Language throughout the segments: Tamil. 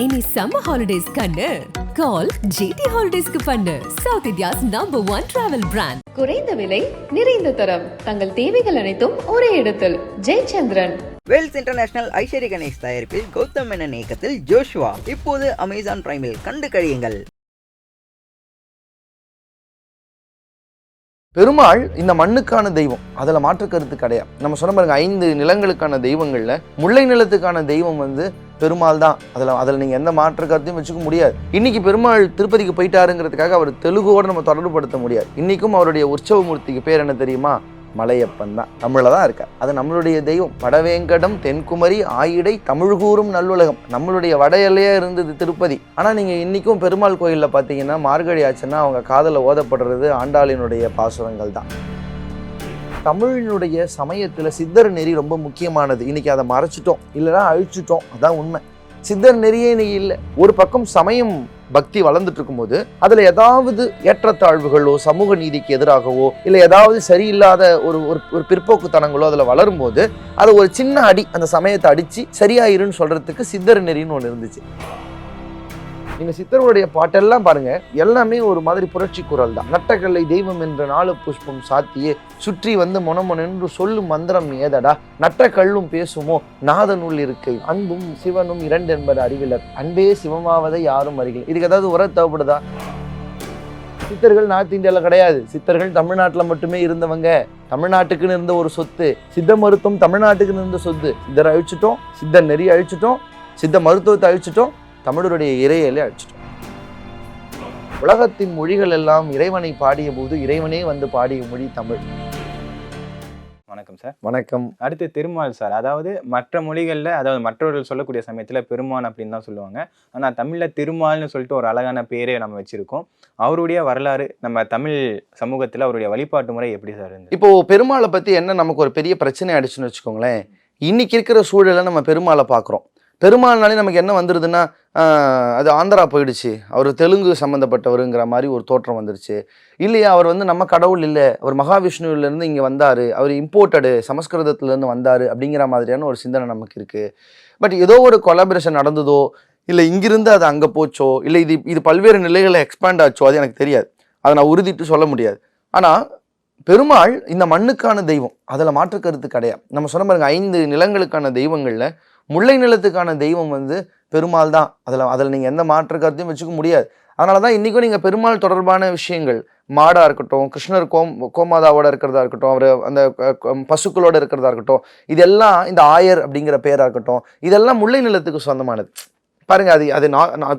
இனி சம்மர் ஹாலிடேஸ் கண்ணு. கால் ஜிடி ஹாலிடேஸ்க்கு பண்ணு. South India's number one travel brand குறைந்த விலை நிறைந்த தரம். தங்கள் தேவைகள் அனைத்தும் ஒரே இடத்தில். ஜெயச்சந்திரன். வேல்ஸ் இன்டர்நேஷனல் ஐஸ்வர்ய கணேஷ் தயாரிப்பில் கௌதம் மேனன் இயக்கத்தில் ஜோஷுவா. இப்போது அமேசான் பிரைமில் கண்டு கழியுங்கள். பெருமாள் இந்த மண்ணுக்கான தெய்வம். அதில் மாற்று கருத்து கிடையாது. நம்ம சொன்ன பாருங்க ஐந்து நிலங்களுக்கான தெய்வங்களில் முல்லை நிலத்துக்கான தெய்வம் வந்து பெருமாள் தான். அதில் அதில் நீங்கள் எந்த மாற்று கருத்தையும் வச்சுக்க முடியாது. இன்னைக்கு பெருமாள் திருப்பதிக்கு போயிட்டாருங்கிறதுக்காக அவர் தெலுங்கோடு நம்ம தொடர்புபடுத்த முடியாது. இன்னைக்கும் அவருடைய உற்சவ மூர்த்திக்கு பேர் என்ன தெரியுமா? மலையப்பன் தான். தமிழில் தான் இருக்கார். அது நம்மளுடைய தெய்வம். வடவேங்கடம் தென்குமரி ஆயிடை தமிழ்கூறும் நல்லுலகம். நம்மளுடைய வட எல்லையாக இருந்தது திருப்பதி. ஆனால் நீங்கள் இன்றைக்கும் பெருமாள் கோயிலில் பார்த்தீங்கன்னா மார்கழி ஆச்சுன்னா அவங்க காதில் ஓதப்படுறது ஆண்டாளினுடைய பாசுரங்கள் தான். தமிழினுடைய சமயத்தில் சித்தர் நெறி ரொம்ப முக்கியமானது. இன்னைக்கு அதை மறைச்சிட்டோம். இல்லைன்னா அழிச்சிட்டோம். அதான் உண்மை. சித்தர் நெறியே இன்னைக்கு இல்லை. ஒரு பக்கம் சமயம் பக்தி வளர்ந்துட்டு இருக்கும்போது அதுல ஏதாவது ஏற்றத்தாழ்வுகளோ சமூக நீதிக்கு எதிராகவோ இல்லை ஏதாவது சரியில்லாத ஒரு ஒரு ஒரு பிற்போக்குத்தனங்களோ அதுல வளரும்போது அதை ஒரு சின்ன அடி அந்த சமயத்தை அடிச்சு சரியாயிருன்னு சொல்றதுக்கு சித்தர் நெறின்னு ஒன்று இருந்துச்சு. நீங்க சித்தருடைய பாட்டெல்லாம் பாருங்க. எல்லாமே ஒரு மாதிரி புரட்சி குரல் தான். நட்டக்கல்லை தெய்வம் என்ற நாலு புஷ்பம் சாத்தியே சுற்றி வந்து மொனமொனென்று சொல்லும் மந்திரம் ஏதடா? நட்ட கல்லும் பேசுமோ? நாதனுள் இருக்கை. அன்பும் சிவனும் இரண்டு என்பது அறிவிலர். அன்பே சிவமாவதை யாரும் அறிகள் இதுக்கு ஏதாவது உர தேவைப்படுதா? சித்தர்கள் நார்த் இந்தியாவில் கிடையாது. சித்தர்கள் தமிழ்நாட்டில் மட்டுமே இருந்தவங்க. தமிழ்நாட்டுக்குன்னு இருந்த ஒரு சொத்து. சித்த மருத்துவம் தமிழ்நாட்டுக்குன்னு இருந்த சொத்து. சித்தரை அழிச்சிட்டோம். சித்த நெறி அழிச்சிட்டோம். சித்த மருத்துவத்தை அழிச்சிட்டோம். தமிழருடைய இறையலை அழிச்சிட்டோம். உலகத்தின் மொழிகள் எல்லாம் இறைவனை பாடிய போது இறைவனே வந்து பாடிய மொழி தமிழ். வணக்கம் சார். வணக்கம். அடுத்து திருமால் சார். அதாவது மற்ற மொழிகளில் அதாவது மற்றவர்கள் சொல்லக்கூடிய சமயத்தில் பெருமான் அப்படின்னு தான் சொல்லுவாங்க. ஆனால் தமிழில் திருமால்னு சொல்லிட்டு ஒரு அழகான பேரே நம்ம வச்சிருக்கோம். அவருடைய வரலாறு நம்ம தமிழ் சமூகத்தில் அவருடைய வழிபாட்டு முறை எப்படி சார் இருந்தது? இப்போ பெருமாளை பத்தி என்ன நமக்கு ஒரு பெரிய பிரச்சனை ஆயிடுச்சுன்னு வச்சுக்கோங்களேன். இன்னைக்கு இருக்கிற சூழலை நம்ம பெருமாளை பார்க்குறோம் பெருமாள்னாலே நமக்கு என்ன வந்துடுதுன்னா ஆஹ், அது ஆந்திரா போயிடுச்சு. அவர் தெலுங்கு சம்மந்தப்பட்டவருங்கிற மாதிரி ஒரு தோற்றம் வந்துருச்சு. இல்லையா அவர் வந்து நம்ம கடவுள் இல்லை அவர் மகாவிஷ்ணுவிலேருந்து இங்கே வந்தார் அவர் இம்போர்ட்டடு சமஸ்கிருதத்துலேருந்து வந்தார் அப்படிங்கிற மாதிரியான ஒரு சிந்தனை நமக்கு இருக்குது பட் ஏதோ ஒரு கொலாபரேஷன் நடந்ததோ இல்லை இங்கிருந்து அது அங்கே போச்சோ இல்லை இது இது பல்வேறு நிலைகளில் எக்ஸ்பேண்ட் ஆச்சோ அது எனக்கு தெரியாது. அதை நான் உறுதிட்டு சொல்ல முடியாது. ஆனால் பெருமாள் இந்த மண்ணுக்கான தெய்வம் அதில் மாற்று கருத்து கிடையாது. நம்ம சொன்ன பாருங்க ஐந்து நிலங்களுக்கான தெய்வங்களில் முல்லை நிலத்துக்கான தெய்வம் வந்து பெருமாள் தான் அதில் அதில் நீங்கள் எந்த மாற்று கருத்தையும் வச்சுக்க முடியாது. அதனால தான் இன்றைக்கும் நீங்கள் பெருமாள் தொடர்பான விஷயங்கள் மாடாக இருக்கட்டும் கிருஷ்ணர் கோம் கோமாதாவோட இருக்கிறதா இருக்கட்டும் அவர் அந்த பசுக்களோட இருக்கிறதா இருக்கட்டும் இதெல்லாம் இந்த ஆயர் அப்படிங்கிற பேராக இருக்கட்டும் இதெல்லாம் முல்லை நிலத்துக்கு சொந்தமானது. பாருங்கள் அது அது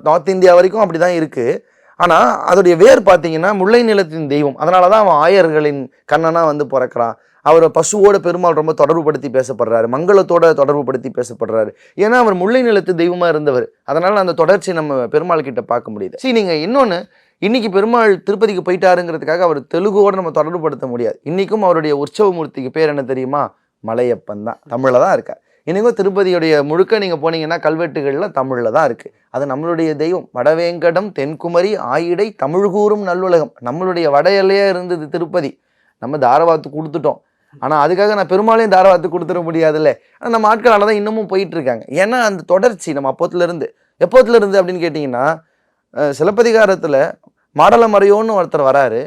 நார்த் இந்தியா வரைக்கும் அப்படி தான் இருக்குது ஆனால் அதோடைய வேர் பார்த்தீங்கன்னா முல்லை நிலத்தின் தெய்வம். அதனால தான் அவன் ஆயர்களின் கண்ணனாக வந்து பிறக்கிறான். அவர் பசுவோட பெருமாள் ரொம்ப தொடர்புபடுத்தி பேசப்படுறாரு மங்களத்தோட தொடர்புபடுத்தி பேசப்படுறாரு. ஏன்னா அவர் முல்லை நிலத்து தெய்வமா இருந்தவர். அதனால அந்த தொடர்ச்சி நம்ம பெருமாள் கிட்ட பார்க்க முடியுது. சரி நீங்க இன்னொன்று இன்னைக்கு பெருமாள் திருப்பதிக்கு போயிட்டாருங்கிறதுக்காக அவர் தெலுங்கோட நம்ம தொடர்புபடுத்த முடியாது. இன்னைக்கும் அவருடைய உற்சவ மூர்த்திக்கு பேர் என்ன தெரியுமா? மலையப்பன் தான். தமிழில் தான் இருக்கார். இன்னைக்கும் திருப்பதியுடைய முழுக்க நீங்கள் போனீங்கன்னா கல்வெட்டுகள்ல தமிழில் தான் இருக்குது அது நம்மளுடைய தெய்வம். வடவேங்கடம் தென்குமரி ஆயிடை தமிழ்கூறும் நல்லுலகம். நம்மளுடைய வட எல்லையா இருந்தது திருப்பதி. நம்ம தாரவாத்து கொடுத்துட்டோம். ஆனால் அதுக்காக நான் பெருமாளையும் தாராவாத்து கொடுத்துட முடியாதுல்ல. ஆனால் நம்ம ஆட்களால தான் இன்னமும் போயிட்டு இருக்காங்க ஏன்னா அந்த தொடர்ச்சி நம்ம அப்போத்துலேருந்து எப்போத்துலேருந்து எப்போத்துல இருந்து அப்படின்னு கேட்டிங்கன்னா சிலப்பதிகாரத்தில் மாடல மாடலமறையோன்னு ஒருத்தர் வராரு.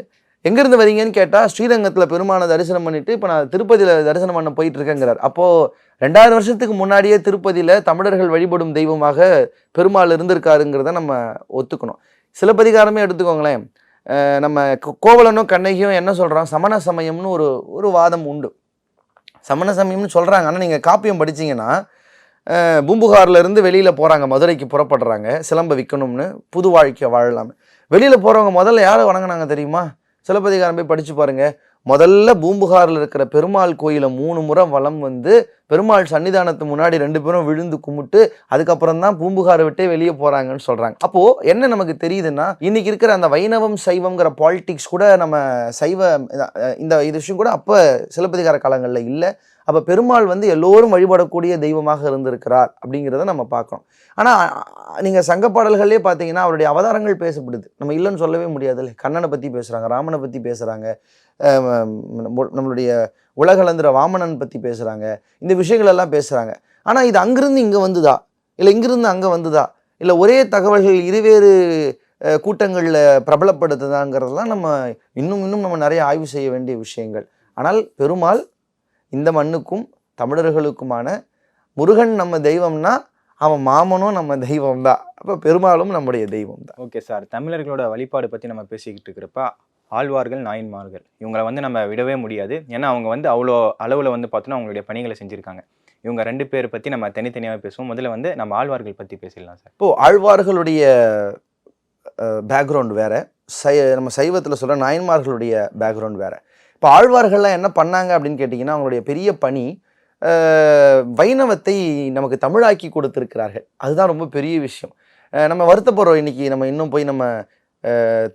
எங்கேருந்து வரீங்கன்னு கேட்டால் ஸ்ரீரங்கத்தில் பெருமானை தரிசனம் பண்ணிவிட்டு இப்போ நான் திருப்பதியில் தரிசனம் பண்ண போயிட்டு இருக்கேங்கிறார் அப்போது ரெண்டாயிரம் வருஷத்துக்கு முன்னாடியே திருப்பதியில் தமிழர்கள் வழிபடும் தெய்வமாக பெருமாள் இருந்திருக்காருங்கிறத நம்ம ஒத்துக்கணும். சிலப்பதிகாரமே எடுத்துக்கோங்களேன். நம்ம கோவலனும் கண்ணகியும் என்ன சொல்கிறோம் சமண சமயம்னு ஒரு ஒரு வாதம் உண்டு. சமண சமயம்னு சொல்கிறாங்க ஆனால் நீங்கள் காப்பியம் படிச்சீங்கன்னா பூம்புகார்லேருந்து இருந்து வெளியில் போகிறாங்க மதுரைக்கு புறப்படுறாங்க. சிலம்ப விற்கணும்னு புது வாழ்க்கை வாழலாம்னு. வெளியில் போகிறவங்க முதல்ல யாரை வணங்கினாங்க தெரியுமா? சிலப்பதிகாரம் போய் படித்து பாருங்கள் முதல்ல பூம்புகாரில் இருக்கிற பெருமாள் கோயிலை மூணு முறை வளம் வந்து பெருமாள் சன்னிதானத்து முன்னாடி ரெண்டு பேரும் விழுந்து கும்பிட்டு அதுக்கப்புறம் தான் பூம்புகாரை விட்டே வெளியே போகிறாங்கன்னு சொல்கிறாங்க அப்போது என்ன நமக்கு தெரியுதுன்னா இன்றைக்கி இருக்கிற அந்த வைணவம் சைவங்கிற பாலிட்டிக்ஸ் கூட நம்ம சைவ இந்த இது விஷயம் கூட அப்போ சிலப்பதிகார காலங்களில் இல்லை. அப்போ பெருமாள் வந்து எல்லோரும் வழிபடக்கூடிய தெய்வமாக இருந்திருக்கிறார் அப்படிங்கிறத நம்ம பார்க்குறோம் ஆனால் நீங்கள் சங்க பாடல்களே பார்த்தீங்கன்னா அவருடைய அவதாரங்கள் பேசப்படுது. நம்ம இல்லைன்னு சொல்லவே முடியாதுல்ல. கண்ணனை பற்றி பேசுகிறாங்க ராமனை பற்றி பேசுகிறாங்க நம்மளுடைய உலகளந்திர வாமனன் பற்றி பேசுகிறாங்க இந்த விஷயங்கள் எல்லாம் பேசுகிறாங்க ஆனால் இது அங்கிருந்து இங்கே வந்துதா? இல்லை இங்கிருந்து அங்கே வந்துதா? இல்லை ஒரே தகவல்கள் இருவேறு கூட்டங்களில் பிரபலப்படுத்துதாங்கிறதெல்லாம் நம்ம இன்னும் இன்னும் நம்ம நிறைய ஆய்வு செய்ய வேண்டிய விஷயங்கள். ஆனால் பெருமாள் இந்த மண்ணுக்கும் தமிழர்களுக்குமான முருகன் நம்ம தெய்வம்னா அவன் மாமனும் நம்ம தெய்வம் தான் அப்போ பெருமாளும் நம்முடைய தெய்வம் தான் ஓகே சார். தமிழர்களோட வழிபாடு பற்றி நம்ம பேசிக்கிட்டு இருக்கிறப்ப ஆழ்வார்கள் நாயன்மார்கள். இவங்களை வந்து நம்ம விடவே முடியாது. ஏன்னா அவங்க வந்து அவ்வளோ அளவில் வந்து பார்த்தோன்னா அவங்களுடைய பணிகளை செஞ்சுருக்காங்க. இவங்க ரெண்டு பேரை பற்றி நம்ம தனித்தனியாக பேசுவோம். முதல்ல வந்து நம்ம ஆழ்வார்கள் பற்றி பேசிடலாம் சார். இப்போது ஆழ்வார்களுடைய பேக்ரவுண்ட் வேறு. சை நம்ம சைவத்தில் சொல்கிற நாயன்மார்களுடைய பேக்ரவுண்ட் வேறு. இப்போ ஆழ்வார்கள்லாம் என்ன பண்ணாங்க அப்படின்னு கேட்டிங்கன்னா அவங்களுடைய பெரிய பணி வைணவத்தை நமக்கு தமிழாக்கி கொடுத்துருக்கிறார்கள். அதுதான் ரொம்ப பெரிய விஷயம். நம்ம வருத்தப்படுறோம். இன்னைக்கு நம்ம இன்னும் போய் நம்ம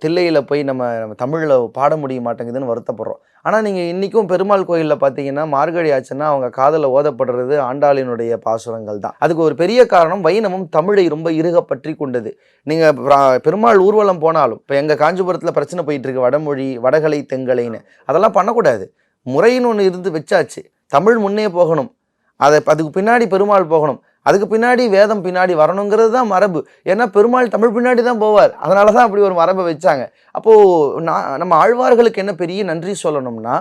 தில்லையில் போய் நம்ம நம்ம தமிழில் பாட முடிய மாட்டேங்குதுன்னு வருத்தப்படுறோம். ஆனால் நீங்கள் இன்றைக்கும் பெருமாள் கோயிலில் பார்த்தீங்கன்னா மார்கழி ஆச்சுன்னா அவங்க காதில் ஓதப்படுறது ஆண்டாளினுடைய பாசுரங்கள் தான். அதுக்கு ஒரு பெரிய காரணம் வைணவம் தமிழை ரொம்ப இறுக பற்றி கொண்டது. நீங்கள் பெருமாள் ஊர்வலம் போனாலும் இப்போ எங்கள் காஞ்சிபுரத்தில் பிரச்சனை போயிட்டுருக்கு வடமொழி வடகலை தெங்கலைன்னு. அதெல்லாம் பண்ணக்கூடாது. முறைன்னு ஒன்று இருந்து வச்சாச்சு. தமிழ் முன்னே போகணும். அதை அதுக்கு பின்னாடி பெருமாள் போகணும். அதுக்கு பின்னாடி வேதம் பின்னாடி வரணுங்கிறது தான் மரபு. ஏன்னா பெருமாள் தமிழ் பின்னாடி தான் போவார். அதனால தான் அப்படி ஒரு மரபை வச்சாங்க. அப்போது நான் நம்ம ஆழ்வார்களுக்கு என்ன பெரிய நன்றி சொல்லணும்னா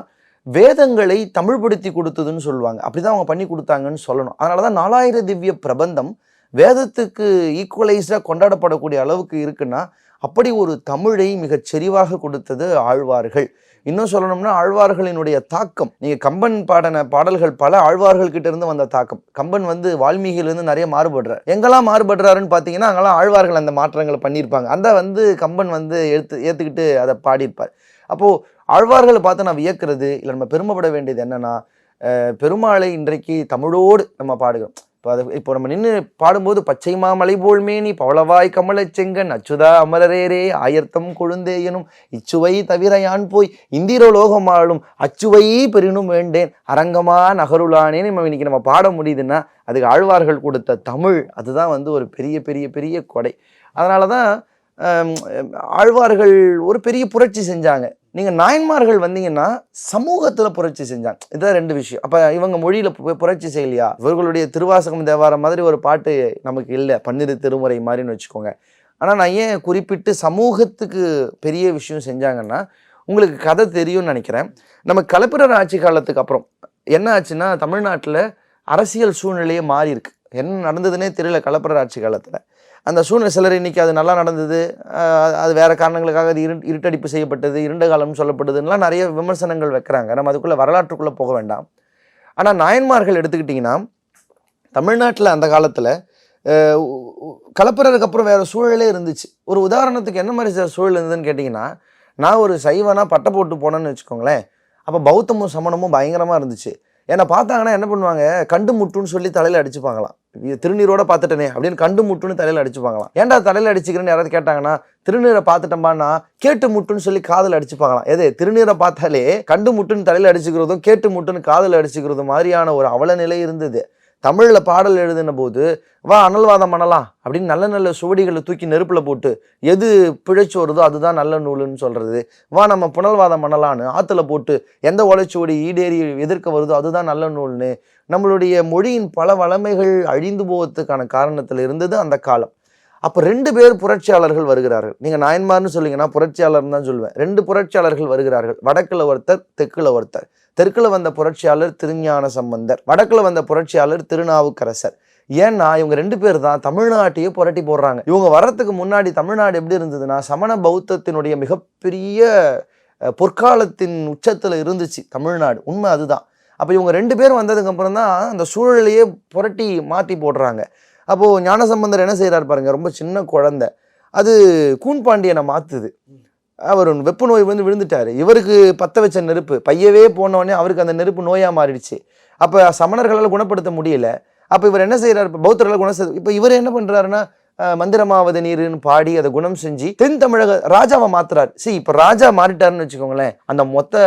வேதங்களை தமிழ்படுத்தி கொடுத்ததுன்னு சொல்லுவாங்க. அப்படிதான் அவங்க பண்ணி கொடுத்தாங்கன்னு சொல்லணும். அதனால தான் நாலாயிர திவ்ய பிரபந்தம் வேதத்துக்கு ஈக்குவலைஸ்டாக கொண்டாடப்படக்கூடிய அளவுக்கு இருக்குன்னா அப்படி ஒரு தமிழை மிகச் செறிவாக கொடுத்தது ஆழ்வார்கள். இன்னும் சொல்லணும்னா ஆழ்வார்களினுடைய தாக்கம். நீங்கள் கம்பன் பாடின பாடல்கள் பல ஆழ்வார்கள் கிட்ட இருந்து வந்த தாக்கம். கம்பன் வந்து வால்மீகியிலிருந்து நிறைய மாறுபடுறார் எங்கெல்லாம் மாறுபடுறாருன்னு பார்த்தீங்கன்னா அங்கெல்லாம் ஆழ்வார்கள் அந்த மாற்றங்களை பண்ணியிருப்பாங்க. அந்த வந்து கம்பன் வந்து எடுத்து ஏற்றுக்கிட்டு அதை பாடியிருப்பார். அப்போது ஆழ்வார்களை பார்த்து நான் வியக்கிறது இல்லை நம்ம பெருமைப்பட வேண்டியது என்னென்னா பெருமாளை இன்றைக்கு தமிழோடு நம்ம பாடுகிறோம். இப்போ அது இப்போ நம்ம நின்று பாடும்போது பச்சை மாமலை போல் மேனி பவளவாய் கமல செங்கன் அச்சுதா அமரரேரே ஆயர்த்தம் கொழுந்தேயனும் இச்சுவை தவிர யான் போய் இந்திரலோகம் ஆளும் அச்சுவை பெரினும் வேண்டேன் அரங்கமா நகருளானே நம்ம இன்னைக்கு நம்ம பாட முடியுதுன்னா அதுக்கு ஆழ்வார்கள் கொடுத்த தமிழ் அதுதான் வந்து ஒரு பெரிய பெரிய பெரிய கொடை. அதனால தான் ஆழ்வார்கள் ஒரு பெரிய புரட்சி செஞ்சாங்க. நீங்கள் நாயன்மார்கள் வந்தீங்கன்னா சமூகத்தில் புரட்சி செஞ்சாங்க. இதுதான் ரெண்டு விஷயம். அப்போ இவங்க மொழியில் புரட்சி செய்யலையா? இவர்களுடைய திருவாசகம் தேவாரம் மாதிரி ஒரு பாட்டு நமக்கு இல்லை. பன்னிரு திருமுறை மாதிரின்னு வச்சுக்கோங்க. ஆனால் நான் ஏன் குறிப்பிட்டு சமூகத்துக்கு பெரிய விஷயம் செஞ்சாங்கன்னா உங்களுக்கு கதை தெரியும்னு நினைக்கிறேன். நம்ம கலப்பிரர் ஆட்சி காலத்துக்கு அப்புறம் என்ன ஆச்சுன்னா தமிழ்நாட்டில் அரசியல் சூழ்நிலையே மாறி இருக்கு என்ன நடந்ததுன்னே தெரியல கலப்பிரர் ஆட்சி காலத்தில். அந்த சூழ்நிலை சிலர் இன்னைக்கு அது நல்லா நடந்தது அது வேறு காரணங்களுக்காக அது இரு இருட்டடிப்பு செய்யப்பட்டது இருண்ட காலம்னு சொல்லப்பட்டதுலாம் நிறைய விமர்சனங்கள் வைக்கிறாங்க. நம்ம அதுக்குள்ளே வரலாற்றுக்குள்ளே போக வேண்டாம். ஆனால் நாயன்மார்கள் எடுத்துக்கிட்டிங்கன்னா தமிழ்நாட்டில் அந்த காலத்தில் கலப்புறதுக்கு அப்புறம் வேறு சூழலே இருந்துச்சு. ஒரு உதாரணத்துக்கு என்ன மாதிரி சார் சூழல் இருந்ததுன்னு கேட்டிங்கன்னா நான் ஒரு சைவனாக பட்டை போட்டு போனேன்னு வச்சுக்கோங்களேன் அப்போ பௌத்தமும் சமணமும் பயங்கரமாக இருந்துச்சு. என்னை பார்த்தாங்கன்னா என்ன பண்ணுவாங்க? கண்டு முட்டுன்னு சொல்லி தலையில் அடிச்சுப்பாங்களாம். திருநீரோட பார்த்துட்டனே அப்படின்னு கண்டு முட்டுன்னு தலையில் அடிச்சுப்பாங்களாம். ஏன்டா தலையில் அடிச்சுக்கிறேன்னு யாராவது கேட்டாங்கன்னா திருநீரை பார்த்துட்டோம்பான்னா கேட்டு முட்டுன்னு சொல்லி காதில் அடிச்சுப்பாங்களாம். எது திருநீரை பார்த்தாலே கண்டு முட்டுன்னு தலையில் அடிச்சுக்கிறதும் கேட்டு முட்டுன்னு காதில் அடிச்சுக்கிறது மாதிரியான ஒரு அவல நிலை இருந்தது. தமிழில் பாடல் எழுதின போது வா அனல்வாதம் பண்ணலாம் அப்படின்னு நல்ல நல்ல சுவடிகளை தூக்கி நெருப்பில் போட்டு எது பிழைச்சு வருதோ அதுதான் நல்ல நூலுன்னு சொல்கிறது வா நம்ம புனல்வாதம் பண்ணலான்னு ஆற்றுல போட்டு எந்த ஓலைச்சுவடி ஈடேறி எதிர்க்க வருதோ அதுதான் நல்ல நூல்னு நம்மளுடைய மொழியின் பல வளமைகள் அழிந்து போவதுக்கான காரணத்தில் இருந்தது அந்த காலம். அப்போ ரெண்டு பேர் புரட்சியாளர்கள் வருகிறார்கள். நீங்கள் நாயன்மார்னு சொல்லிங்கன்னா புரட்சியாளர்னு தான் சொல்லுவேன் ரெண்டு புரட்சியாளர்கள் வருகிறார்கள். வடக்கில் ஒருத்தர் தெற்கில் ஒருத்தர். தெற்கில் வந்த புரட்சியாளர் திருஞான சம்பந்தர். வடக்கில் வந்த புரட்சியாளர் திருநாவுக்கரசர். ஏன்னா இவங்க ரெண்டு பேர் தான் தமிழ்நாட்டையே புரட்டி போடுறாங்க. இவங்க வர்றதுக்கு முன்னாடி தமிழ்நாடு எப்படி இருந்ததுன்னா சமண பௌத்தத்தினுடைய மிகப்பெரிய பொற்காலத்தின் உச்சத்தில் இருந்துச்சு தமிழ்நாடு. உண்மை அதுதான். அப்போ இவங்க ரெண்டு பேரும் வந்ததுக்கு அப்புறம் தான் அந்த சூழலையே புரட்டி மாற்றி போடுறாங்க. அப்போது ஞானசம்பந்தர் என்ன செய்கிறார் பாருங்கள் ரொம்ப சின்ன குழந்தை. அது கூன் பாண்டியனை மாற்றுது அவர் வெப்ப நோய் வந்து விழுந்துட்டார். இவருக்கு பத்த வச்ச நெருப்பு. பையவே போனோடனே அவருக்கு அந்த நெருப்பு நோயாக மாறிடுச்சு. அப்போ சமணர்களால் குணப்படுத்த முடியல. அப்போ இவர் என்ன செய்கிறார் பௌத்தர்களால் குணம் இப்போ இவர் என்ன பண்ணுறாருன்னா மந்திரமாவது நீருன்னு பாடி அதை குணம் செஞ்சு தென் தமிழக ராஜாவை மாத்துறாரு. சரி இப்போ ராஜா மாறிட்டாருன்னு வச்சுக்கோங்களேன் அந்த மொத்த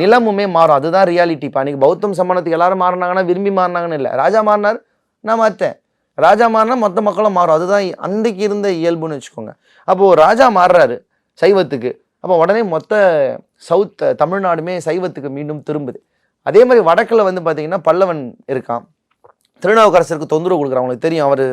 நிலமுமே மாறும். அதுதான் ரியாலிட்டி இப்போ அன்றைக்கி பௌத்தம் சமணத்துக்கு எல்லாரும் மாறினாங்கன்னா விரும்பி மாறினாங்கன்னு இல்லை. ராஜா மாறினார் நான் மாற்றேன் ராஜா மாறினா மொத்த மக்களும் மாறும். அதுதான் அன்றைக்கு இருந்த இயல்புன்னு வச்சுக்கோங்க. அப்போது ராஜா மாறுறாரு சைவத்துக்கு. அப்போ உடனே மொத்த சவுத் தமிழ்நாடுமே சைவத்துக்கு மீண்டும் திரும்புது. அதே மாதிரி வடக்கில் வந்து பார்த்திங்கன்னா பல்லவன் இருக்கான். திருநாவுக்கரசருக்கு தொந்தரவு கொடுக்குறவங்களுக்கு அவங்களுக்கு தெரியும். அவர்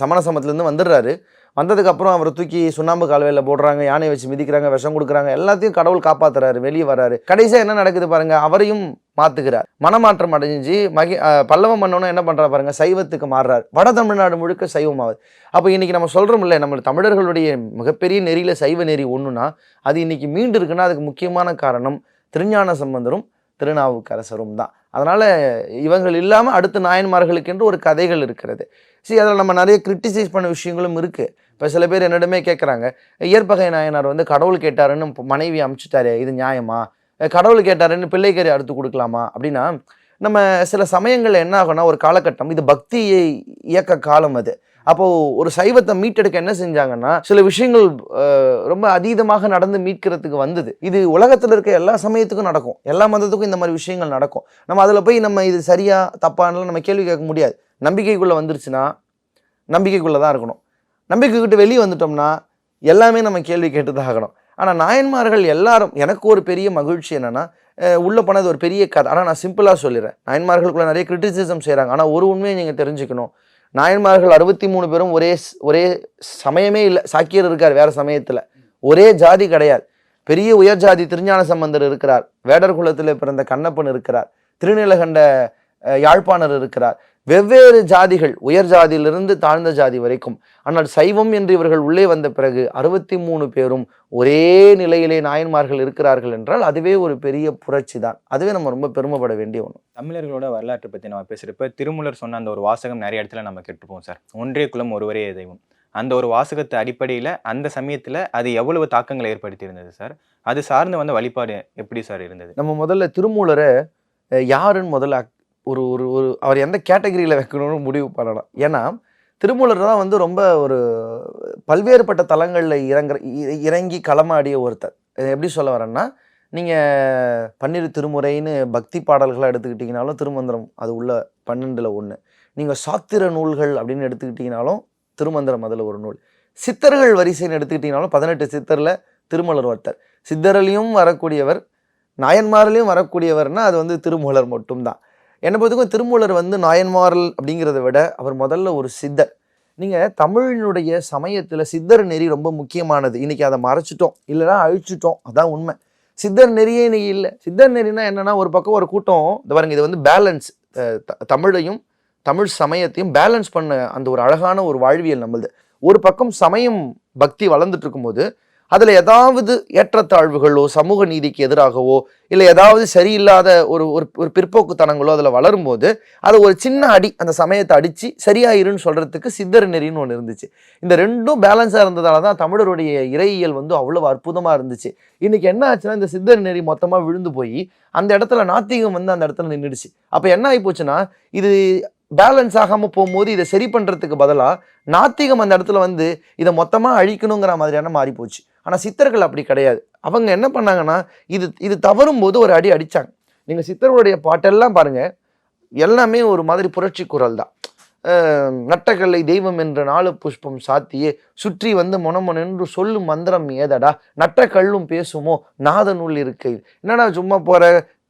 சமண சமத்துலேருந்து வந்துடுறாரு. வந்ததுக்கப்புறம் அவரை தூக்கி சுண்ணாம்பு கால்வாயில் போடுறாங்க யானையை வச்சு மிதிக்கிறாங்க விஷம் கொடுக்குறாங்க எல்லாத்தையும் கடவுள் காப்பாத்துறாரு வெளியே வராரு கடைசியாக என்ன நடக்குது பாருங்க அவரையும் மாத்துக்கிறார் மனமாற்றம் அடைஞ்சு மகி பல்லவம் பல்லவ மன்னனும் என்ன பண்ணுறா பாருங்க சைவத்துக்கு மாறுறார். வட தமிழ்நாடு முழுக்க சைவமாகுது அப்போ இன்னைக்கு நம்ம சொல்கிறோம் இல்லை நம்ம தமிழர்களுடைய மிகப்பெரிய நெறியில் சைவ நெறி ஒன்றுனா அது இன்னைக்கு மீண்டு இருக்குன்னா அதுக்கு முக்கியமான காரணம் திருஞான சம்பந்தரும் திருநாவுக்கரசரும் தான். அதனால் இவங்கள் இல்லாமல் அடுத்த நாயன்மார்களுக்கென்று ஒரு கதைகள் இருக்கிறது. சரி அதில் நம்ம நிறைய கிரிட்டிசைஸ் பண்ண விஷயங்களும் இருக்குது இப்போ சில பேர் என்னிடமே கேட்குறாங்க இயற்பகை நாயனார் வந்து கடவுள் கேட்டாருன்னு மனைவி அமுச்சுட்டாரே இது நியாயமா? கடவுள் கேட்டாருன்னு பிள்ளைக்கறி அறுத்து கொடுக்கலாமா? அப்படின்னா நம்ம சில சமயங்களில் என்ன ஆகும்னா ஒரு காலகட்டம் இது பக்தியை இயக்க காலம் அது. அப்போது ஒரு சைவத்தை மீட்டெடுக்க என்ன செஞ்சாங்கன்னா சில விஷயங்கள் ரொம்ப அதீதமாக நடந்து மீட்கிறதுக்கு வந்தது. இது உலகத்தில் இருக்க எல்லா சமயத்துக்கும் நடக்கும். எல்லா மதத்துக்கும் இந்த மாதிரி விஷயங்கள் நடக்கும். நம்ம அதில் போய் நம்ம இது சரியாக தப்பானலாம் நம்ம கேள்வி கேட்க முடியாது. நம்பிக்கைக்குள்ளே வந்துருச்சுன்னா நம்பிக்கைக்குள்ளே தான் இருக்கணும். நம்பிக்கை விட்டு வெளியே வந்துட்டோம்னா எல்லாமே நம்ம கேள்வி கேட்டு தான் ஆகணும். ஆனால் நாயன்மார்கள் எல்லாரும் எனக்கு ஒரு பெரிய மகிழ்ச்சி என்னென்னா உள்ளே போனது ஒரு பெரிய கதை. ஆனால் நான் சிம்பிளாக சொல்லிடுறேன். நாயன்மார்களுக்குள்ள நிறைய கிரிட்டிசிசம் செய்கிறாங்க ஆனால் ஒரு உண்மையை நீங்கள் தெரிஞ்சுக்கணும். நாயன்மார்கள் அறுபத்தி மூணு பேரும் ஒரே ஒரே சமயமே இல்லை சாக்கியர் இருக்கார் வேறு சமயத்தில். ஒரே ஜாதி கிடையாது. பெரிய உயர் ஜாதி திருஞான சம்பந்தர் இருக்கிறார். வேடர் குலத்தில் பிறந்த கண்ணப்பன் இருக்கிறார். திருநீலகண்ட யாழ்ப்பாணர் இருக்கிறார். வெவ்வேறு ஜாதிகள் உயர் ஜாதியிலிருந்து தாழ்ந்த ஜாதி வரைக்கும். ஆனால் சைவம் என்று இவர்கள் உள்ளே வந்த பிறகு அறுபத்தி மூணு பேரும் ஒரே நிலையிலே நாயன்மார்கள் இருக்கிறார்கள் என்றால் அதுவே ஒரு பெரிய புரட்சி தான். அதுவே நம்ம ரொம்ப பெருமைப்பட வேண்டிய ஒன்று தமிழர்களோட வரலாற்றை பற்றி நம்ம பேசுகிறப்ப திருமூலர் சொன்ன அந்த ஒரு வாசகம் நிறைய இடத்துல நம்ம கேட்டுப்போம் சார். ஒன்றே குலம் ஒருவரே தெய்வம் அந்த ஒரு வாசகத்தை அடிப்படையில் அந்த சமயத்தில் அது எவ்வளவு தாக்கங்களை ஏற்படுத்தி இருந்தது சார்? அது சார்ந்து வந்த வழிபாடு எப்படி சார் இருந்தது? நம்ம முதல்ல திருமூலரை யாருன்னு முதல்ல ஒரு ஒரு ஒரு அவர் எந்த கேட்டகரியில் வைக்கணும்னு முடிவு பண்ணலாம் ஏன்னா திருமூலர் தான் வந்து ரொம்ப ஒரு பல்வேறுபட்ட தலங்களில் இறங்குற இ- இறங்கி களமாடிய ஒருத்தர். எப்படி சொல்ல வரேன்னா நீங்கள் பன்னிரு திருமுறைன்னு பக்தி பாடல்களை எடுத்துக்கிட்டிங்கனாலும் திருமந்திரம் அது உள்ள பன்னெண்டில் ஒன்று நீங்கள் சாத்திர நூல்கள் அப்படின்னு எடுத்துக்கிட்டிங்கனாலும் திருமந்திரம் அதில் ஒரு நூல். சித்தர்கள் வரிசைன்னு எடுத்துக்கிட்டிங்கனாலும் பதினெட்டு சித்தரில் திருமலர் ஒருத்தர். சித்தரிலையும் வரக்கூடியவர் நாயன்மாரிலையும் வரக்கூடியவர்னால் அது வந்து திருமூலர் மட்டும்தான். என்னை பொறுத்தவரைக்கும் திருமூலர் வந்து நாயன்மாரல் அப்படிங்கிறத விட அவர் முதல்ல ஒரு சித்தர். நீங்கள் தமிழினுடைய சமயத்தில் சித்தர் நெறி ரொம்ப முக்கியமானது. இன்றைக்கி அதை மறைச்சிட்டோம் இல்லைன்னா அழிச்சிட்டோம் அதான் உண்மை. சித்தர் நெறியே இன்னைக்கு இல்லை. சித்தர் நெறினா என்னென்னா ஒரு பக்கம் ஒரு கூட்டம் இந்த பாருங்க இது வந்து பேலன்ஸ் தமிழையும் தமிழ் சமயத்தையும் பேலன்ஸ் பண்ண அந்த ஒரு அழகான ஒரு வாழ்வியல் நம்மளது. ஒரு பக்கம் சமயம் பக்தி வளர்ந்துட்டு இருக்கும்போது அதில் ஏதாவது ஏற்றத்தாழ்வுகளோ சமூக நீதிக்கு எதிராகவோ இல்லை ஏதாவது சரியில்லாத ஒரு ஒரு பிற்போக்குத்தனங்களோ அதில் வளரும்போது அதை ஒரு சின்ன அடி அந்த சமயத்தை அடித்து சரியாயிருன்னு சொல்கிறதுக்கு சித்தர் நெறின்னு ஒன்று இருந்துச்சு. இந்த ரெண்டும் பேலன்ஸாக இருந்ததால தான் தமிழருடைய இறையியல் வந்து அவ்வளோ அற்புதமாக இருந்துச்சு. இன்றைக்கி என்ன ஆச்சுன்னா இந்த சித்தர் நெறி மொத்தமாக விழுந்து போய் அந்த இடத்துல நாத்திகம் வந்து அந்த இடத்துல நின்றுடுச்சு அப்போ என்ன ஆகி போச்சுன்னா இது பேலன்ஸ் ஆகாமல் போகும்போது இதை சரி பண்ணுறதுக்கு பதிலாக நாத்திகம் அந்த இடத்துல வந்து இதை மொத்தமாக அழிக்கணுங்கிற மாதிரியான மாறி போச்சு. ஆனால் சித்தர்கள் அப்படி கிடையாது. அவங்க என்ன பண்ணாங்கன்னா இது இது தவறும் போது ஒரு அடி அடித்தாங்க நீங்கள் சித்தர்களுடைய பாட்டெல்லாம் பாருங்கள் எல்லாமே ஒரு மாதிரி புரட்சி குரல் தான். நட்டக்கல்லை தெய்வம் என்ற நாலு புஷ்பம் சாத்தியே சுற்றி வந்து மொனமொனென்று சொல்லும் மந்திரம் ஏதடா? நட்ட கல்லும் பேசுமோ? நாதனுள் இருக்கையில். என்னடா சும்மா போகிற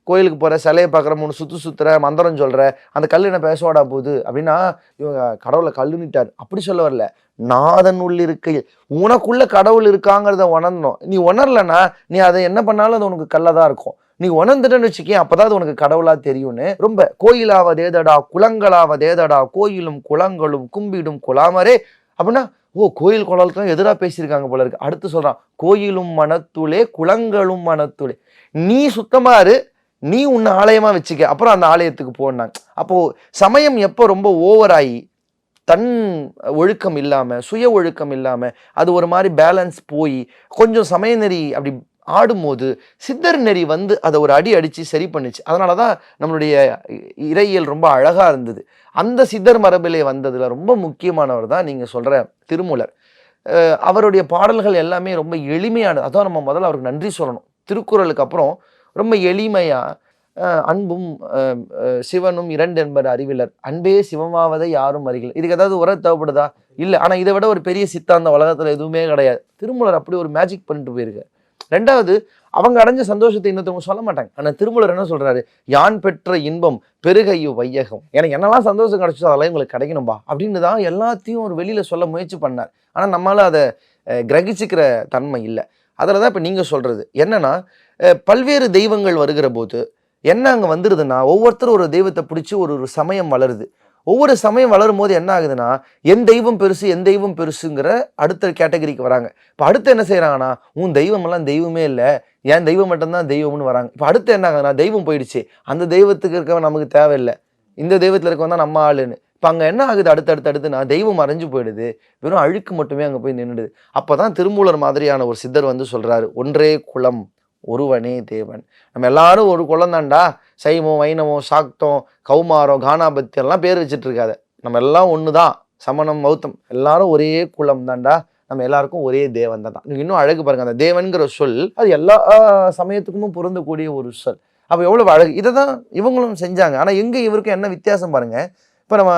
கோயிலுக்கு போகிற சிலையை பார்க்குற மூணு சுற்று சுத்துற மந்திரம் சொல்கிற அந்த கல் என்ன பேசவாடா போகுது? அப்படின்னா இவங்க கடவுளை கல்லுனிட்டார் அப்படி சொல்ல வரல. நாதன் உள்ள இருக்கையில் உனக்குள்ள கடவுள் இருக்காங்கிறத உணர்ந்தோம். நீ உணரலன்னா நீ அதை என்ன பண்ணாலும் அது உனக்கு கல்லாக தான் இருக்கும். நீ உணர்ந்துட்டேன்னு வச்சுக்கேன் அப்பதான் அது உனக்கு கடவுளாக தெரியும்னு. ரொம்ப கோயிலாவதேதடா குளங்களாவதேதடா கோயிலும் குளங்களும் கும்பிடும் குலாமரே. அப்படின்னா ஓ கோயில் குளத்துக்கும் எதிராக பேசியிருக்காங்க போல இருக்கு. அடுத்து சொல்கிறான் கோயிலும் மனத்துளே குளங்களும் மனத்துளே நீ சுத்தமாக இரு நீ உன்னை ஆலயமாக வச்சுக்க அப்புறம் அந்த ஆலயத்துக்கு போனாங்க. அப்போது சமயம் எப்போ ரொம்ப ஓவராகி தன் ஒழுக்கம் இல்லாமல் சுய ஒழுக்கம் இல்லாமல் அது ஒரு மாதிரி பேலன்ஸ் போய் கொஞ்சம் சமய நெறி அப்படி ஆடும்போது சித்தர் நெறி வந்து அதை ஒரு அடி அடித்து சரி பண்ணுச்சு. அதனால தான் நம்மளுடைய இறையியல் ரொம்ப அழகாக இருந்தது. அந்த சித்தர் மரபிலே வந்ததில் ரொம்ப முக்கியமானவர் தான் நீங்கள் சொல்கிற திருமூலர். அவருடைய பாடல்கள் எல்லாமே ரொம்ப எளிமையானது. அதான் நம்ம முதல்ல அவருக்கு நன்றி சொல்லணும். திருக்குறளுக்கு அப்புறம் ரொம்ப எளிமையாக அன்பும் சிவனும் இரண்டு என்பர் அறிவிலர். அன்பே சிவமாவதை யாரும் அறிகள் இதுக்கு ஏதாவது உரம் தேவைப்படுதா? இல்லை. ஆனால் இதை விட ஒரு பெரிய சித்தாந்த உலகத்தில் எதுவுமே கிடையாது. திருமூலர் அப்படி ஒரு மேஜிக் பண்ணிட்டு போயிருக்கு ரெண்டாவது அவங்க அடைஞ்ச சந்தோஷத்தை இன்னொருத்தவங்க சொல்ல மாட்டாங்க. ஆனால் திருமூலர் என்ன சொல்கிறாரு யான் பெற்ற இன்பம் பெருகையு வையகம். எனக்கு என்னெல்லாம் சந்தோஷம் கிடச்சோ அதெல்லாம் உங்களுக்கு கிடைக்கணும்பா அப்படின்னு தான் எல்லாத்தையும் ஒரு வெளியில் சொல்ல முயற்சி பண்ணார். ஆனால் நம்மளால் அதை கிரகிச்சிக்கிற தன்மை இல்லை. அதில் தான் இப்போ நீங்கள் சொல்கிறது என்னென்னா பல்வேறு தெய்வங்கள் வருகிற போது என்ன அங்கே வந்துடுதுன்னா ஒவ்வொருத்தரும் ஒரு தெய்வத்தை பிடிச்சி ஒரு ஒரு சமயம் வளருது. ஒவ்வொரு சமயம் வளரும் போது என்ன ஆகுதுன்னா என் தெய்வம் பெருசு என் தெய்வம் பெருசுங்கிற அடுத்த கேட்டகரிக்கு வராங்க. இப்போ அடுத்து என்ன செய்கிறாங்கன்னா உன் தெய்வமெல்லாம் தெய்வமே இல்லை என் தெய்வம் மட்டும்தான் தெய்வம்னு வராங்க. இப்போ அடுத்து என்ன ஆகுதுன்னா தெய்வம் போயிடுச்சு. அந்த தெய்வத்துக்கு இருக்கவன் நமக்கு தேவையில்லை. இந்த தெய்வத்தில் இருக்கவன் தான் நம்ம ஆளுன்னு. இப்போ அங்கே என்ன ஆகுது? அடுத்து அடுத்து அடுத்துனா தெய்வம் மறைஞ்சு போயிடுது. வெறும் அழுக்கு மட்டுமே அங்கே போய் நின்றுடுது அப்போ தான் திருமூலர் மாதிரியான ஒரு சித்தர் வந்து சொல்கிறாரு ஒன்றே குலம். ஒருவனே தேவன். நம்ம எல்லாரும் ஒரு குலம் தான்டா சைவம் வைணவம் சாக்தம் கௌமாரம் கானாபத்தி எல்லாம் பேர் வச்சுட்டு இருக்காத. நம்ம எல்லாம் ஒன்று தான் சமணம் மௌத்தம் எல்லாரும் ஒரே குலம் தான்டா நம்ம எல்லாருக்கும் ஒரே தேவன் தான் நீங்க இன்னும் அழகு பாருங்க அந்த தேவன்கிற சொல் அது எல்லா சமயத்துக்கும் பொருந்தக்கூடிய ஒரு சொல். அப்போ எவ்வளவு அழகு. இதை தான் இவங்களும் செஞ்சாங்க. ஆனால் எங்கே இவருக்கும் என்ன வித்தியாசம் பாருங்க. இப்போ நம்ம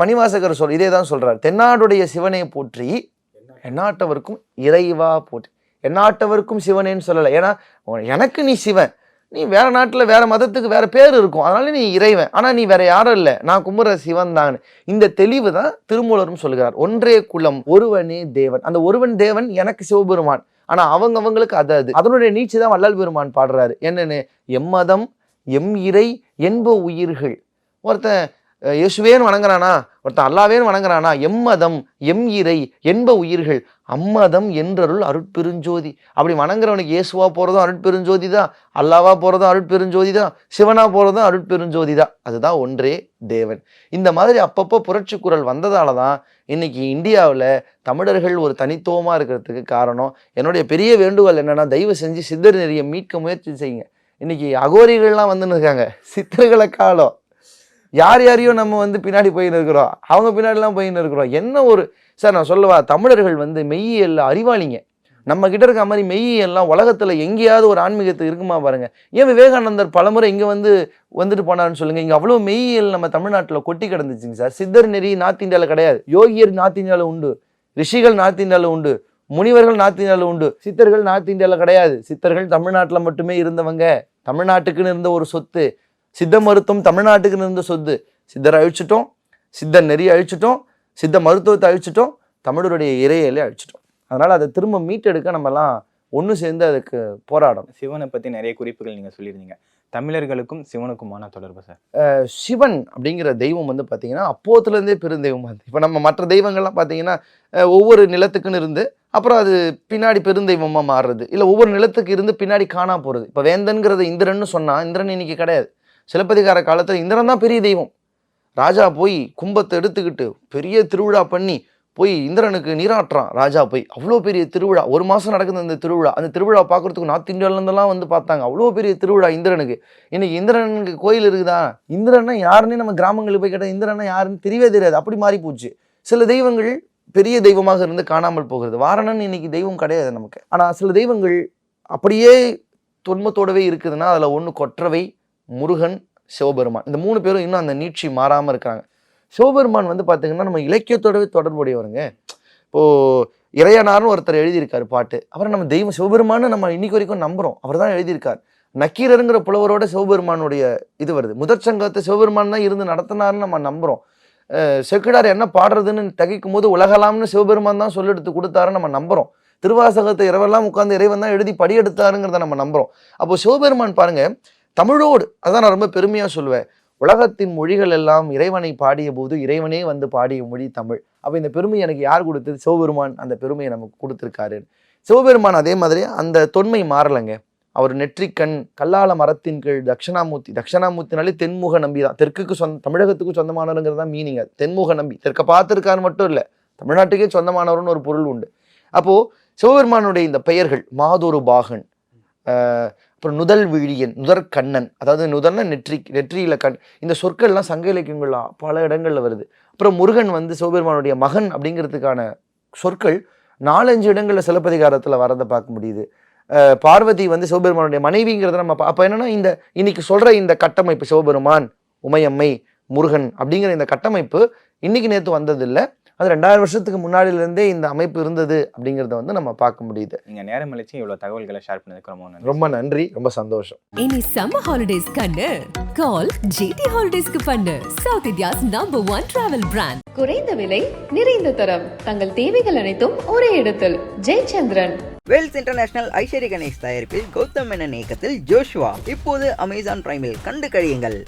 மணிவாசகர் சொல் இதே தான் சொல்கிறார் தென்னாடுடைய சிவனை போற்றி எந்நாட்டவருக்கும் இறைவா போற்றி. எந்நாட்டவருக்கும் சிவனேன்னு சொல்லலை. ஏன்னா எனக்கு நீ சிவன். நீ வேற நாட்டில் வேற மதத்துக்கு வேற பேர் இருக்கும். அதனால நீ இறைவன். ஆனால் நீ வேற யாரும் இல்லை. நான் கும்புற சிவன் தான் இந்த தெளிவு தான் திருமூலரும் சொல்கிறார் ஒன்றே குலம் ஒருவனே தேவன். அந்த ஒருவன் தேவன் எனக்கு சிவபெருமான். ஆனால் அவங்க அவங்களுக்கு அது அது. அதனுடைய நீச்சு தான் வள்ளல் பெருமான் பாடுறாரு. என்னென்னு? எம்மதம் எம் இறை என்ப உயிர்கள். ஒருத்தன் இயேசுவேன்னு வணங்குறானா? ஒருத்தன் அல்லாவேன்னு வணங்குறானா? எம்மதம் எம் இறை என்ப உயிர்கள். அம்மதம் என்றருள் அருட்பெருஞ்சோதி. அப்படி வணங்குறவனுக்கு இயேசுவா போகிறதும் அருட்பெருஞ்சோதி தான் அல்லாவா போகிறதும் அருட்பெருஞ்சோதி தான் சிவனா போகிறதும் அருட்பெருஞ்சோதி தான் அதுதான் ஒன்றே தேவன். இந்த மாதிரி அப்பப்போ புரட்சி குரல் வந்ததால தான் இன்னைக்கு இந்தியாவில் தமிழர்கள் ஒரு தனித்துவமாக இருக்கிறதுக்கு காரணம். என்னுடைய பெரிய வேண்டுகோள் என்னென்னா தயவு செஞ்சு சித்தர் நெறியை மீட்க முயற்சி செய்யுங்க. இன்னைக்கு அகோரிகள்லாம் வந்துன்னு இருக்காங்க. சித்தர்களை காலம் யார் யாரையும் நம்ம வந்து பின்னாடி போயின்னு இருக்கிறோம். அவங்க பின்னாடிலாம் போயின்னு இருக்கிறோம். என்ன ஒரு சார் நான் சொல்லவா தமிழர்கள் வந்து மெய்யியல்ல அறிவாளிங்க. நம்ம கிட்ட இருக்க மாதிரி மெய்யெல்லாம் உலகத்தில் எங்கேயாவது ஒரு ஆன்மீகத்துக்கு இருக்குமா பாருங்க. ஏன் விவேகானந்தர் பலமுறை இங்கே வந்து வந்துட்டு போனாருன்னு சொல்லுங்க. இங்கே அவ்வளோ மெய்யியல் நம்ம தமிழ்நாட்டில் கொட்டி கிடந்துச்சுங்க சார். சித்தர் நெறி நார்த் இந்தியாவில் கிடையாது. யோகியர் நார்த் இந்தியாவில் உண்டு. ரிஷிகள் நார்த் இந்தியாவில் உண்டு. முனிவர்கள் நார்த் இந்தியாவில் உண்டு. சித்தர்கள் நார்த் இந்தியாவில் கிடையாது. சித்தர்கள் தமிழ்நாட்டில் மட்டுமே இருந்தவங்க. தமிழ்நாட்டுக்குன்னு இருந்த ஒரு சொத்து. சித்த மருத்துவம் தமிழ்நாட்டுக்குன்னு இருந்த சொத்து. சித்தரை அழிச்சிட்டோம் சித்த நெறி அழிச்சிட்டோம் சித்த மருத்துவத்தை அழிச்சிட்டோம் தமிழருடைய இறையிலே அழிச்சிட்டோம். அதனால அதை திரும்ப மீட்டெடுக்க நம்மலாம் ஒன்று சேர்ந்து அதுக்கு போராடணும். சிவனை பத்தி நிறைய குறிப்புகள் நீங்க சொல்லியிருந்தீங்க. தமிழர்களுக்கும் சிவனுக்குமான தொடர்பு சார். சிவன் அப்படிங்கிற தெய்வம் வந்து பார்த்தீங்கன்னா அப்போத்துலேருந்தே பெருந்தெய்வம் வந்து இப்போ நம்ம மற்ற தெய்வங்கள்லாம் பார்த்தீங்கன்னா ஒவ்வொரு நிலத்துக்குன்னு இருந்து அப்புறம் அது பின்னாடி பெருந்தெய்வமாக மாறுறது. இல்லை ஒவ்வொரு நிலத்துக்கு இருந்து பின்னாடி காணா போகிறது இப்போ வேந்தன்கிறத இந்திரன்னு சொன்னால் இந்திரன் இன்னைக்கு கிடையாது. சிலப்பதிகார காலத்தில் இந்திரன் தான் பெரிய தெய்வம். ராஜா போய் கும்பத்தை எடுத்துக்கிட்டு பெரிய திருவிழா பண்ணி போய் இந்திரனுக்கு நீராட்டுறான். ராஜா போய் அவ்வளோ பெரிய திருவிழா. ஒரு மாதம் நடக்குது அந்த திருவிழா. அந்த திருவிழா பார்க்குறதுக்கு நார்த் இந்தியாவிலேருந்தெல்லாம் வந்து பார்த்தாங்க. அவ்வளோ பெரிய திருவிழா இந்திரனுக்கு. இன்றைக்கி இந்திரனுக்கு கோயில் இருக்குதா? இந்திரன்னா யாருன்னே நம்ம கிராமங்களுக்கு போய் கேட்டால் இந்திரன்னா யாருன்னு தெரியவே தெரியாது. அப்படி மாறி போச்சு. சில தெய்வங்கள் பெரிய தெய்வமாக இருந்து காணாமல் போகிறது. வாரணன் இன்னைக்கு தெய்வம் கிடையாது நமக்கு. ஆனால் சில தெய்வங்கள் அப்படியே தொன்மத்தோடவே இருக்குதுன்னா அதில் ஒன்று கொற்றவை முருகன் சிவபெருமான். இந்த மூணு பேரும் இன்னும் அந்த நீட்சி மாறாமல் இருக்காங்க சிவபெருமான் வந்து பார்த்தீங்கன்னா நம்ம இலக்கியத்தோடவே தொடர்புடையவருங்க. இப்போது இறையனார்னு ஒருத்தர் எழுதியிருக்காரு பாட்டு. அப்புறம் நம்ம தெய்வம் சிவபெருமான்னு நம்ம இன்னைக்கு வரைக்கும் நம்புகிறோம் அவர் தான் எழுதியிருக்கார். நக்கீரருங்கிற புலவரோட சிவபெருமானுடைய இது வருது. முதற் சங்கத்தை சிவபெருமான் தான் இருந்து நடத்தினார்னு நம்ம நம்புகிறோம் செக்குடார் என்ன பாடுறதுன்னு தகிக்கும் போது உலகலாம்னு சிவபெருமான் தான் சொல்லெடுத்து கொடுத்தாருன்னு நம்ம நம்புகிறோம் திருவாசகத்தை இரவெல்லாம் உட்காந்து இறைவன் தான் எழுதி படியெடுத்தாருங்கிறத நம்ம நம்புகிறோம் அப்போ சிவபெருமான் பாருங்கள் தமிழோடு. அதான் நான் ரொம்ப பெருமையாக சொல்லுவேன். உலகத்தின் மொழிகள் எல்லாம் இறைவனை பாடிய போது இறைவனே வந்து பாடிய மொழி தமிழ். அப்போ இந்த பெருமை எனக்கு யார் கொடுத்தது? சிவபெருமான் அந்த பெருமையை நமக்கு கொடுத்துருக்காரு. சிவபெருமான் அதே மாதிரி அந்த தொன்மை மாறலைங்க. அவர் நெற்றிக்கண் கல்லால மரத்தின் கீழ் தட்சிணாமூர்த்தி. தட்சிணாமூர்த்தினாலே தென்முக நம்பி தான். தெற்குக்கு சொந்த தமிழகத்துக்கு சொந்தமானவருங்கிறது தான் மீனிங் அது. தென்முக நம்பி. தெற்க பார்த்துருக்காரு மட்டும் இல்லை. தமிழ்நாட்டுக்கே சொந்தமானவர்னு ஒரு பொருள் உண்டு. அப்போது சிவபெருமானுடைய இந்த பெயர்கள் மாதொரு பாகன் அப்புறம் நுதல் விழியன் நுதர் கண்ணன் அதாவது நுதர்ன நெற்றி நெற்றியில கண். இந்த சொற்கள்லாம் சங்க இலக்கியங்கள்ல பல இடங்களில் வருது. அப்புறம் முருகன் வந்து சிவபெருமானுடைய மகன் அப்படிங்கிறதுக்கான சொற்கள் நாலஞ்சு இடங்களில் சிலப்பதிகாரத்தில் வரதை பார்க்க முடியுது. பார்வதி வந்து சிவபெருமானுடைய மனைவிங்கிறத நம்ம அப்போ என்னென்னா இந்த இன்னைக்கு சொல்கிற இந்த கட்டமைப்பு சிவபெருமான் உமையம்மை முருகன் அப்படிங்கிற இந்த கட்டமைப்பு இன்னைக்கு நேற்று வந்ததில்லை. அது ரெண்டாயிரம் வருஷத்துக்கு முன்னாடியிலேருந்தே இந்த அமைப்பு இருந்தது அப்படிங்கிறத வந்து நம்ம பார்க்க முடியுது. நீங்க நேரம் அளிச்சு இவ்வளவு தகவல்களை ஷேர் பண்ணதுக்கு ரொம்ப நன்றி. ரொம்ப நன்றி ரொம்ப சந்தோஷம். இனி சம்மர் ஹாலிடேஸ் கண்ணு. கால் ஜிடி ஹாலிடேஸ்க்கு பண்ணு. South India's number one travel brand குறைந்த விலை நிறைந்த தரம். தங்கள் தேவைகள் அனைத்தும் ஒரே இடத்தில். ஜெயச்சந்திரன். வேல்ஸ் இன்டர்நேஷனல் ஐஸ்வர்ய கணேஷ் தயாரிப்பில் கௌதம் மேனன் இயக்கத்தில் ஜோஷ்வா. இப்போது அமேசான் பிரைமில் கண்டு கழியுங்கள்.